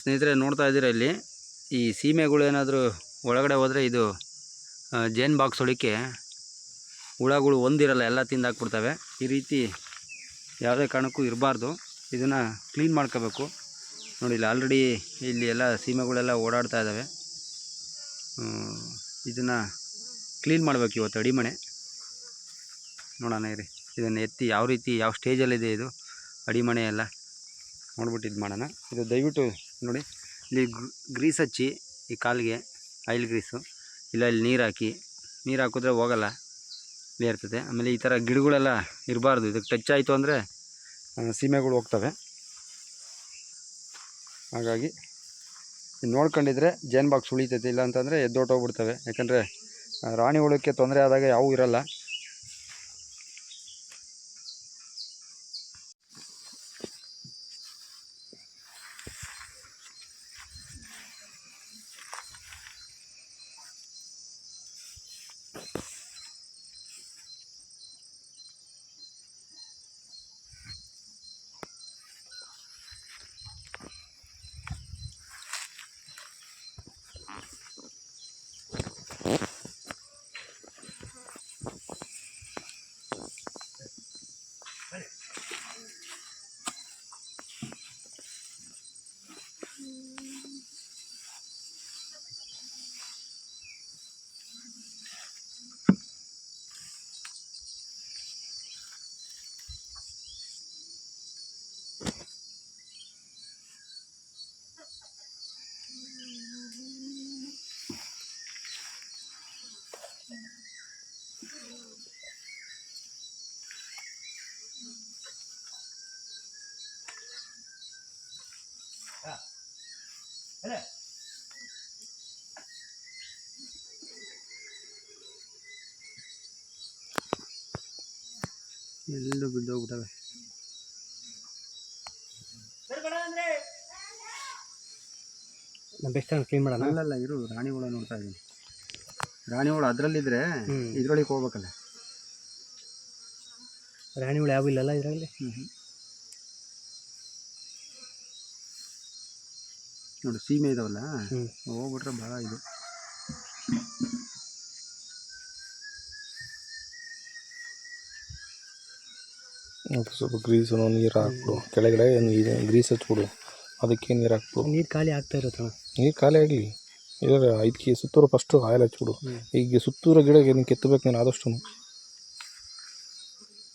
ಸ್ನೇಹಿತರೆ, ನೋಡ್ತಾ ಇದ್ದೀರಾ ಇಲ್ಲಿ? ಈ ಸೀಮೆಗಳು ಏನಾದರೂ ಒಳಗಡೆ ಹೋದರೆ ಇದು ಜೇನು ಬಾಕ್ಸ್ ಹೊಳಿಕೆ ಹುಳಗಳು ಒಂದಿರಲ್ಲ, ಎಲ್ಲ ತಿಂದಾಕ್ಬಿಡ್ತವೆ ಈ ರೀತಿ ಯಾವುದೇ ಕಾರಣಕ್ಕೂ ಇರಬಾರ್ದು. ಇದನ್ನು ಕ್ಲೀನ್ ಮಾಡ್ಕೋಬೇಕು. ನೋಡಿ, ಇಲ್ಲಿ ಆಲ್ರೆಡಿ ಇಲ್ಲಿ ಎಲ್ಲ ಸೀಮೆಗಳೆಲ್ಲ ಓಡಾಡ್ತಾ ಇದ್ದಾವೆ ಇದನ್ನು ಕ್ಲೀನ್ ಮಾಡಬೇಕು ಇವತ್ತು ಅಡಿಮಣೆ. ನೋಡೋಣ ಇರಿ, ಇದನ್ನು ಎತ್ತಿ ಯಾವ ರೀತಿ, ಯಾವ ಸ್ಟೇಜಲ್ಲಿದೆ ಇದು? ಅಡಿಮಣೆ ಎಲ್ಲ. ನೋಡ್ಬಿಟ್ಟು ಇದು ಮಾಡೋಣ. ಇದು ದಯವಿಟ್ಟು ನೋಡಿ. ಇಲ್ಲಿ ಗ್ರೀಸ್ ಹಚ್ಚಿ ಈ ಕಾಲಿಗೆ, ಆಯಿಲ್ ಗ್ರೀಸು. ಇಲ್ಲ, ಇಲ್ಲಿ ನೀರು ಹಾಕಿ. ನೀರು ಹಾಕಿದ್ರೆ ಹೋಗಲ್ಲ. ಇರ್ತದೆ. ಆಮೇಲೆ ಈ ಥರ ಗಿಡಗಳೆಲ್ಲ ಇರಬಾರ್ದು. ಇದಕ್ಕೆ ಟಚ್ ಆಯಿತು ಅಂದರೆ ಸೀಮೆಗಳು ಹೋಗ್ತವೆ. ಹಾಗಾಗಿ ನೋಡ್ಕೊಂಡಿದ್ರೆ ಜೇನ್ ಬಾಕ್ಸ್ ಉಳಿತೈತೆ. ಇಲ್ಲ ಅಂತಂದರೆ ಎದ್ದೋಟೋಗ್ಬಿಡ್ತವೆ ಯಾಕಂದರೆ ರಾಣಿ ಹುಳಕ್ಕೆ ತೊಂದರೆ ಆದಾಗ ಯಾವೂ ಇರಲ್ಲ. ಎಲ್ಲೂ ಬಿದ್ದೋಗ್ಬಿಟ್ಟವೆ. ನಮ್ಮ ಬೆಸ್ಟ್ ಕ್ಲೀನ್ ಮಾಡೋಣ? ಅಲ್ಲಲ್ಲ ಇರು ರಾಣಿ ಹುಳ ನೋಡ್ತಾ ಇದ್ದೀನಿ. ರಾಣಿ ಹುಳ ಅದರಲ್ಲಿದ್ರೆ ಹ್ಮ್. ಇದ್ರೊಳಗೆ ಹೋಗ್ಬೇಕಲ್ಲ. ರಾಣಿಗಳು ಯಾವ ಇಲ್ಲಲ್ಲ ಇದರಲ್ಲಿ? ನೋಡು ಸೀಮೆ ಇದಾವಲ್ಲ? ಹ್ಞೂ ಹೋಗ್ಬಿಟ್ರೆ ಭಾಳ ಇದು. ಅದು ಸ್ವಲ್ಪ ಗ್ರೀಸು ನೀರು ಹಾಕ್ಬಿಡು. ಕೆಳಗಡೆ ನೀರು ಗ್ರೀಸ್ ಹಚ್ಬಿಡು. ಅದಕ್ಕೆ ನೀರು ಹಾಕ್ಬಿಡು. ನೀರು ಖಾಲಿ ಆಗ್ತಾ ಇರುತ್ತೆ ನೀರು ಖಾಲಿ ಆಗಲಿ. ಇದರ ಇದಕ್ಕೆ ಸುತ್ತೂರು ಫಸ್ಟು ಆಯಿಲ್ ಹಚ್ಬಿಡು. ಈಗ ಸುತ್ತೂರು ಗಿಡಕ್ಕೆ ನೀನು ಕೆತ್ತಬೇಕು ನೀನು? ಆದಷ್ಟು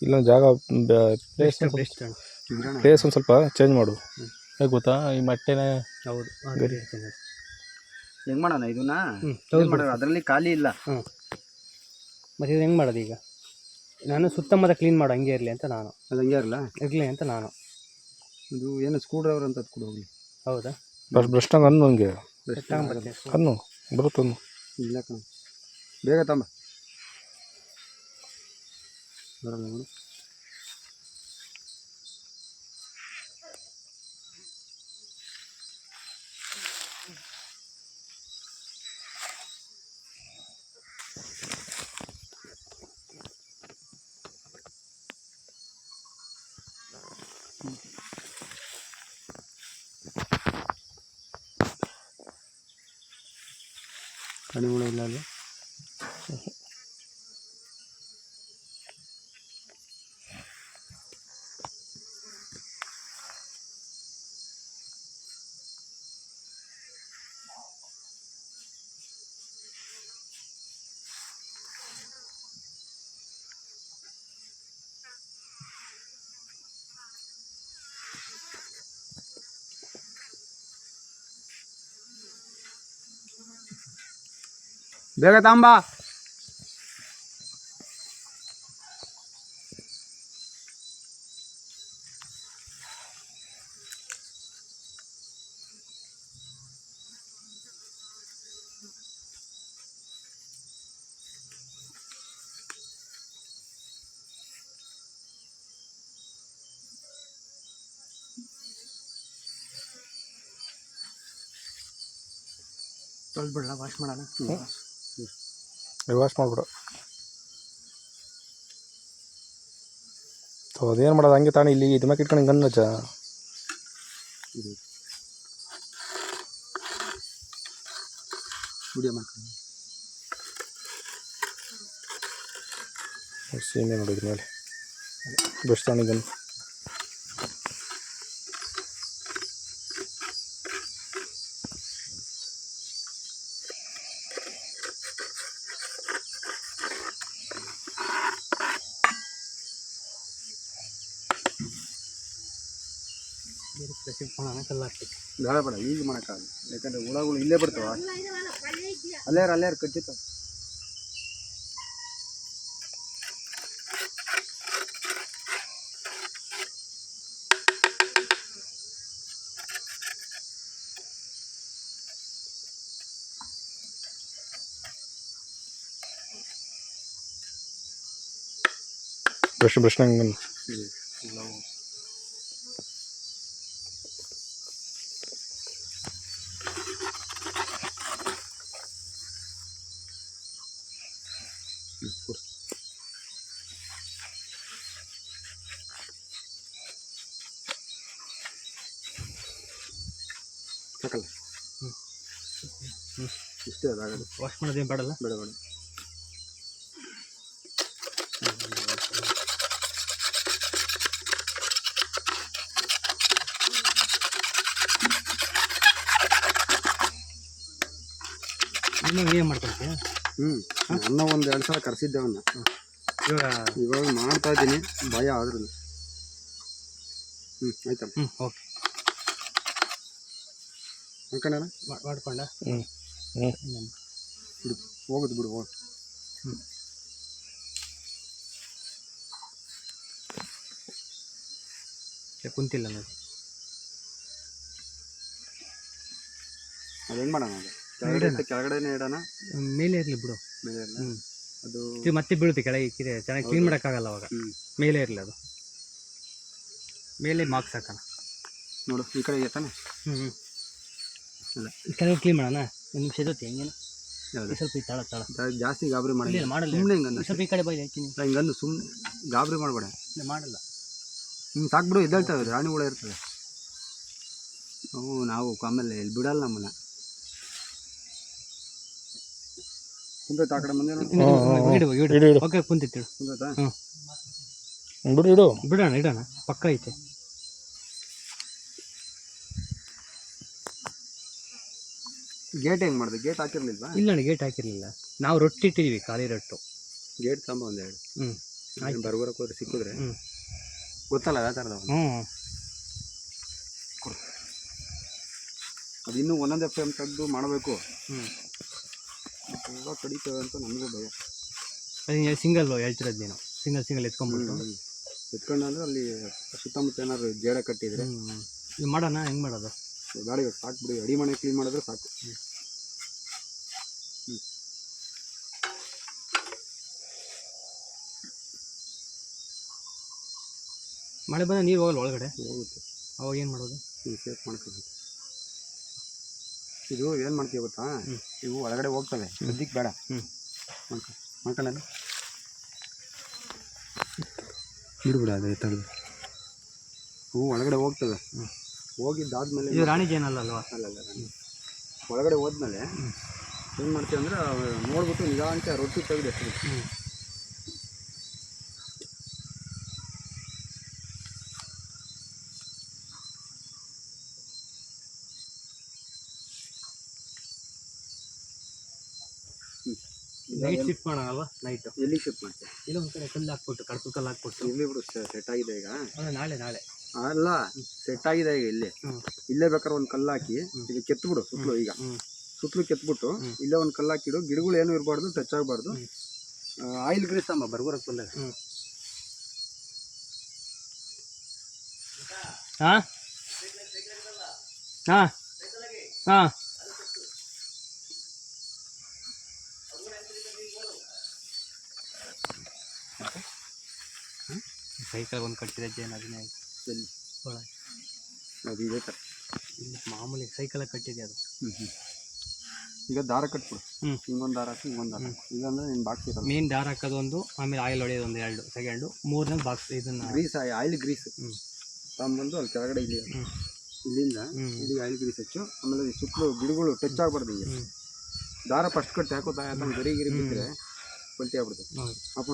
ಇಲ್ಲ ಜಾಗ ಪ್ಲೇಸ್ ಪ್ಲೇಸ್ ಒಂದು ಸ್ವಲ್ಪ ಚೇಂಜ್ ಮಾಡು. ಹೇಗೆ ಗೊತ್ತಾ? ಈ ಮೊಟ್ಟೆನೇ ಹೌದು. ಹೆಂಗ್ ಮಾಡೋಣ ಇದನ್ನ? ಅದರಲ್ಲಿ ಖಾಲಿ ಇಲ್ಲ. ಮತ್ತೆ ಮತ್ತು ಇದು ಹೆಂಗೆ ಮಾಡೋದು ಈಗ? ನಾನು ಸುತ್ತಮುತ್ತ ಕ್ಲೀನ್ ಮಾಡು ಹಂಗೆ ಇರಲಿ ಅಂತ ನಾನು. ಅದು ಹಂಗೆ ಇರಲ್ಲ ಇರಲಿ ಅಂತ ನಾನು. ಇದು ಏನು ಸ್ಕ್ರೂ ಡ್ರೈವರ್ ಅಂತ ಕೊಡು ಹೋಗಲಿ. ಹೌದಾ? ಫಸ್ಟ್ ಬ್ರಷ್ಟಾಗ ಅನ್ನು ಹಂಗೆ. ಅನ್ನು ಬರುತ್ತೆ ಅನ್ನು ಇಲ್ಲ ಕಣ. ಬೇಗ ತಂಬ ಬರಲ್ಲ ನೋಡು ಕಡಿಮೆ ಇಲ್ಲ ಅಲ್ಲಿ ಬೇಗ ತಾಂಬ ತೊಳ್ಬಿಡಲ್ಲ ವಾಶ್ ಮಾಡೋಣ ರಿವರ್ಸ್ ಮಾಡಿಬಿಡು ಸೊ ಅದೇನು ಮಾಡೋದು ಹಂಗೆ ತಾನೇ ಇಲ್ಲಿ ಇದು ಮ್ಯಾಕೆ ಇಟ್ಕೊಂಡು ಹಿಂಗೆ ಅನ್ನಜ ಇದು ಸೀಮೆ ನೋಡಿದ್ರ ಮೇಲೆ ಬೆಸ್ಟ್ ತಾನಿಗನ್ನು ಶಿಫ್ಟ್ ಮಾಡೋಣ ಕಲ್ಲು ಹಾಕ್ಬೇಕು ಬೇಡ ಬೇಡ ಈಗ ಮಾಡೋಕ್ಕಾಗಲ್ಲ ಯಾಕಂದ್ರೆ ಹುಳಗಳು ಇಲ್ಲೇ ಬರ್ತಾವ ಅಲ್ಲೇ ಅಲ್ಲೇ ಕಟ್ಟಿತ್ತು ಬ್ರಷ್ ಬ್ರಷ್ ನಂಗೆ ಸಾಕಲ್ಲ ಇಷ್ಟೇ ಅದಾಗಲ್ಲ ವಾಶ್ ಮಾಡೋದೇನು ಬೇಡಲ್ಲ? ಬೇಡ ಬೇಡ. ಇನ್ನು ಏನು ಮಾಡ್ಕೊಳ್ತೀಯ ಹ್ಞೂ ಅನ್ನ ಒಂದು ಎರಡು ಸಲ ಕರೆಸಿದ್ದೆ ಅವನ್ನ ಇವಾಗ? ಇವಾಗ ಮಾಡ್ತಾ ಇದ್ದೀನಿ. ಭಯ ಆದ್ರೂ. ಹ್ಞೂ ಆಯ್ತಾ ಹ್ಞೂ ಓಕೆ ಅನ್ಕೊಂಡ ಮಾಡ್ಕೊಂಡ? ಹ್ಞೂ ಹ್ಞೂ ಬಿಡು. ಹೋಗುದು ಬಿಡು ಹೋಗಿ. ಕುಂತಿಲ್ಲ ನೋಡಿ. ಅದು ಹೆಂಗೆ ಮಾಡೋಣ ಅದು? ಕೆಳಗಡೆ ಇತ್ತು, ಕೆಳಗಡೆನೇ ಇಡೋಣ? ಮೇಲೆ ಇರಲಿ ಬಿಡು. ಮೇಲೆ? ಹ್ಞೂ ಅದು ಇದು ಮತ್ತೆ ಬೀಳುತ್ತೆ ಕೆಳಗೆ ಕಿರೆ ಚೆನ್ನಾಗಿ ಕ್ಲೀನ್ ಮಾಡೋಕ್ಕಾಗಲ್ಲ ಅವಾಗ. ಹ್ಞೂ ಮೇಲೆ ಇರಲಿ ಅದು. ಮೇಲೆ ಮಾರ್ಕ್ಸ್ ಹಾಕೋಣ. ನೋಡು ಈ ಕಡೆ ತಾನೆ? ಹ್ಞೂ ಹ್ಞೂ ಇಲ್ಲ. ಕೆಳಗೆ ಕ್ಲೀನ್ ಮಾಡೋಣ? ಒಂದು ನಿಮಿಷ ಇರುತ್ತೆ ಹೆಂಗೇನು ಸ್ವಲ್ಪ ಈ ತಳ ತಳ. ಜಾಸ್ತಿ ಗಾಬರಿ ಮಾಡಿಲ್ಲ. ಮಾಡಲ್ಲ. ಸುಮ್ಮನೆ ಹಿಂಗಂದು ಈ ಸ್ವಲ್ಪ ಈ ಕಡೆ ಬೈ ಹಾಕ್ತೀನಿ ಹಿಂಗನ್ನು ಸುಮ್ಮನೆ ಗಾಬರಿ ಮಾಡಬೇಡ. ಇಲ್ಲ ಮಾಡಲ್ಲ. ಹಿಂಗೆ ಸಾಕ್ಬಿಡು ಎದ್ದೇಳ್ತವೆ ರಾಣಿಗಳು ಇರ್ತವೆ ಅವು ನಾವು ಆಮೇಲೆ ಇಲ್ಲಿ ಬಿಡಲ್ಲ ನಮ್ಮನ್ನ. ಕುಂತೈತೆ ಆ ಕಡೆ ಮುಂದೆ ಓಕೆ ಕುಂತಿತ್ತು ಬಿಡು ಇಡು. ಬಿಡೋಣ ಇಡೋಣ. ಪಕ್ಕ ಐತೆ. ಗೇಟ್ ಹೆಂಗ್ ಮಾಡಿದೆ? ಗೇಟ್ ಹಾಕಿರ್ಲಿಲ್ವಾ? ಇಲ್ಲ ಅಣ್ಣ ಗೇಟ್ ಹಾಕಿರಲಿಲ್ಲ. ನಾವು ರೊಟ್ಟಿ ಇಟ್ಟಿದ್ದೀವಿ ಖಾಲಿ ರೊಟ್ಟು. ಗೇಟ್ ತಂಬ ಒಂದೆರಡು ಹ್ಞೂ ಆಯ್ತು. ಬರ್ಬರಕ್ಕೆ ಹೋದ್ರೆ ಸಿಕ್ಕಿದ್ರೆ? ಹ್ಞೂ ಗೊತ್ತಲ್ಲ ಯಾವ ಥರದ ಹ್ಞೂ ಅದು ಇನ್ನೂ ಒಂದೊಂದೇ ಫ್ರೇಮ್ ತೆಗೆದು ಮಾಡಬೇಕು. ಹ್ಞೂ ತುಂಬ ಕಡಿತೇವೆ ಅಂತ ನಮಗೂ ಭಯ. ಅದು ಸಿಂಗಲ್ ಹೇಳ್ತಿರೋದು ನೀನು. ಸಿಂಗಲ್ ಸಿಂಗಲ್ ಎತ್ಕೊಂಡ್ಬಿಟ್ಟು. ಎತ್ಕೊಂಡು ಅಂದರೆ ಅಲ್ಲಿ ಸುತ್ತಮುತ್ತ ಏನಾದ್ರು ಜೇಡ ಕಟ್ಟಿದ್ರೆ? ಹ್ಞೂ ಇದು ಮಾಡೋಣ ಹೆಂಗೆ ಮಾಡೋದು? ಗಾಡಿ ಸಾಕು ಬಿಡಿ ಅಡಿ ಮನೆ ಕ್ಲೀನ್ ಮಾಡಿದ್ರೆ ಸಾಕು. ಮಳೆ ಬಂದ ನೀರು ಹೋಗಲ್ಲ ಒಳಗಡೆ? ಹೋಗುತ್ತೆ. ಅವಾಗ ಏನು ಮಾಡೋದು? ಹ್ಞೂ ಸೇಫ್ ಮಾಡ್ಕೋಬೇಕು. ಇದು ಏನು ಮಾಡ್ತೀವಿ ಗೊತ್ತಾ. ಇವು ಒಳಗಡೆ ಹೋಗ್ತವೆ. ಸದ್ಯಕ್ಕೆ ಬೇಡ. ಹ್ಞೂ ಮಾಡ್ಕೊ ಮಾಡ್ಕೊಳ್ಳೋಣ. ಬಿಡ್ಬಿಡ ಅದು ತೆಗೆದು ಹೂ ಒಳಗಡೆ ಹೋಗ್ತವೆ. ಹೋಗಿದ್ದಾದ್ಮೇಲೆ ಇದು ರಾಣಿ ಜೇನಲ್ಲ ಅಲ್ವಾ? ಅಲ್ಲಲ್ಲ ಒಳಗಡೆ ಹೋದ್ಮೇಲೆ ಏನು ಮಾಡ್ತೀವಿ ಅಂದ್ರೆ ನೋಡ್ಬಿಟ್ಟು ನಿಧಾನಕ್ಕೆ ರೊಟ್ಟಿ ತೆಗೆದು ಎತ್ತಿ ನೈಟ್ ಶಿಫ್ಟ್ ಮಾಡೋಣಲ್ವಾ ನೈಟ್ ಎಲ್ಲಿ ಶಿಫ್ಟ್ ಮಾಡ್ತೀವಿ ಇಲ್ಲ ಒಂದು ಕಡೆ ಕಲ್ಲು ಹಾಕ್ಬಿಟ್ಟು ಕಡ್ಪು ಕಲ್ಲು ಹಾಕ್ಬಿಟ್ಟು. ಇಲ್ಲಿ ಬಿಡು ಸೆಟ್ ಆಗಿದೆ ಈಗ. ನಾಳೆ ನಾಳೆ. ಅಲ್ಲ ಸೆಟ್ ಆಗಿದೆ ಈಗ ಇಲ್ಲಿ. ಇಲ್ಲೇ ಬೇಕಾದ್ರೆ ಒಂದು ಕಲ್ಲು ಹಾಕಿ ಇದು ಕೆತ್ಬಿಡು ಸುತ್ತಲೂ ಈಗ. ಸುತ್ಲು ಸುತ್ತಲೂ ಕೆತ್ಬಿಟ್ಟು ಹ್ಮ್. ಇಲ್ಲೇ ಒಂದು ಕಲ್ಲು ಹಾಕಿಡು. ಗಿಡಗಳು ಏನು ಇರಬಾರ್ದು ಟಚ್ ಆಗಬಾರ್ದು. ಆಯಿಲ್ ಗ್ರೀಸ್ ಅಮ್ಮ ಬರ್ಗೋರಕ್ಕೆ ಬಂದಾಗ. ಹಾಂ? ಹಾಂ? ಹಾಂ? ಸೈಕಲ್ ಒಂದು ಕಟ್ಟಿದೆ ಜೇನು ಅದನ್ನೇ ಆಯ್ತು. ಎಲ್ಲಿ ಒಳಗೆ. ಅದು ಇದೇ ಥರ ಇಲ್ಲಿ ಮಾಮೂಲಿ ಸೈಕಲ್ ಕಟ್ಟಿದೆ ಅದು. ಹ್ಞೂ ಹ್ಞೂ ಈಗ ದಾರ ಕಟ್ಬಿಡು. ಹ್ಞೂ ಹಿಂಗೊಂದು ದಾರ ಹಾಕಿ ಹಿಂಗೊಂದು ದಾರ ಹಾಕು. ಇಲ್ಲಾಂದ್ರೆ ನೀನು ಬಾಕ್ಸ್ ಇರಲ್ಲ. ಮೇನ್ ದಾರ ಹಾಕೋದು ಒಂದು ಆಮೇಲೆ ಆಯಿಲ್ ಹೊಡೆಯೋದು ಒಂದು ಎರಡು ಸೆಕೆಂಡು ಮೂರನೇ ಬಾಕ್ಸ್ ಇದನ್ನು ಗ್ರೀಸ್ ಆಯಿಲ್ ಗ್ರೀಸ್ ಹ್ಞೂ ತಗೊಂಬಂದು ಅಲ್ಲಿ ಕೆಳಗಡೆ ಇಲ್ಲಿ ಹ್ಞೂ ಇಲ್ಲಿಂದ ಹ್ಞೂ ಇಲ್ಲಿ ಆಯಿಲ್ ಗ್ರೀಸ್ ಹಚ್ಚು ಆಮೇಲೆ ಈ ಸುತ್ತಲೂ ಗಿಡಗಳು ಟಚ್ ಆಗಬಾರ್ದು ಈಗ ಹ್ಞೂ ದಾರ ಫಸ್ಟ್ ಕಟ್ಟಿ ಹಾಕೋತಾ ಗರಿ ಗಿರಿ ಬಿದ್ದರೆ ಪಲ್ಟಿ ಆಗ್ಬಿಡ್ತದೆ. ಹೌದು. ಅಪ್ಪ.